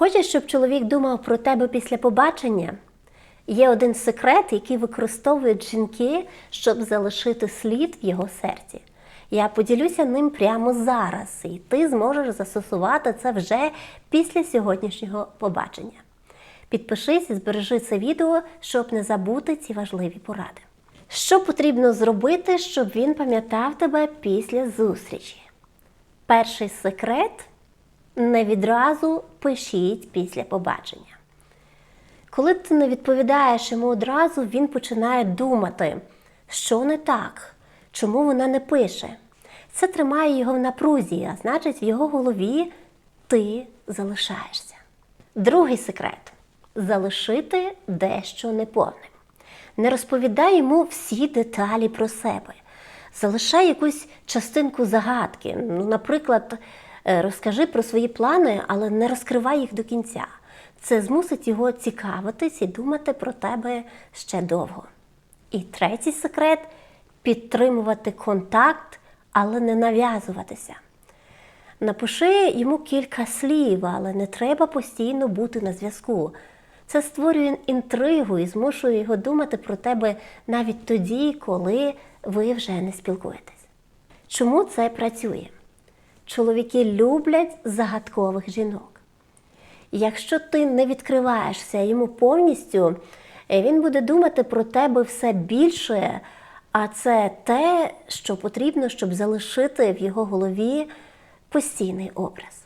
Хочеш, щоб чоловік думав про тебе після побачення? Є один секрет, який використовують жінки, щоб залишити слід в його серці. Я поділюся ним прямо зараз, і ти зможеш застосувати це вже після сьогоднішнього побачення. Підпишись і збережи це відео, щоб не забути ці важливі поради. Що потрібно зробити, щоб він пам'ятав тебе після зустрічі? Перший секрет не відразу пишіть після побачення. Коли ти не відповідаєш йому одразу, він починає думати, що не так, чому вона не пише. Це тримає його в напрузі, а значить, в його голові ти залишаєшся. Другий секрет залишити дещо неповним. Не розповідай йому всі деталі про себе. Залишай якусь частинку загадки. Ну, наприклад, розкажи про свої плани, але не розкривай їх до кінця. Це змусить його цікавитись і думати про тебе ще довго. І третій секрет підтримувати контакт, але не нав'язуватися. Напиши йому кілька слів, але не треба постійно бути на зв'язку. Це створює інтригу і змушує його думати про тебе навіть тоді, коли ви вже не спілкуєтесь. Чому це працює? Чоловіки люблять загадкових жінок. Якщо ти не відкриваєшся йому повністю, е, він буде думати про тебе все більше, а це те, що потрібно, щоб залишити в його голові постійний образ.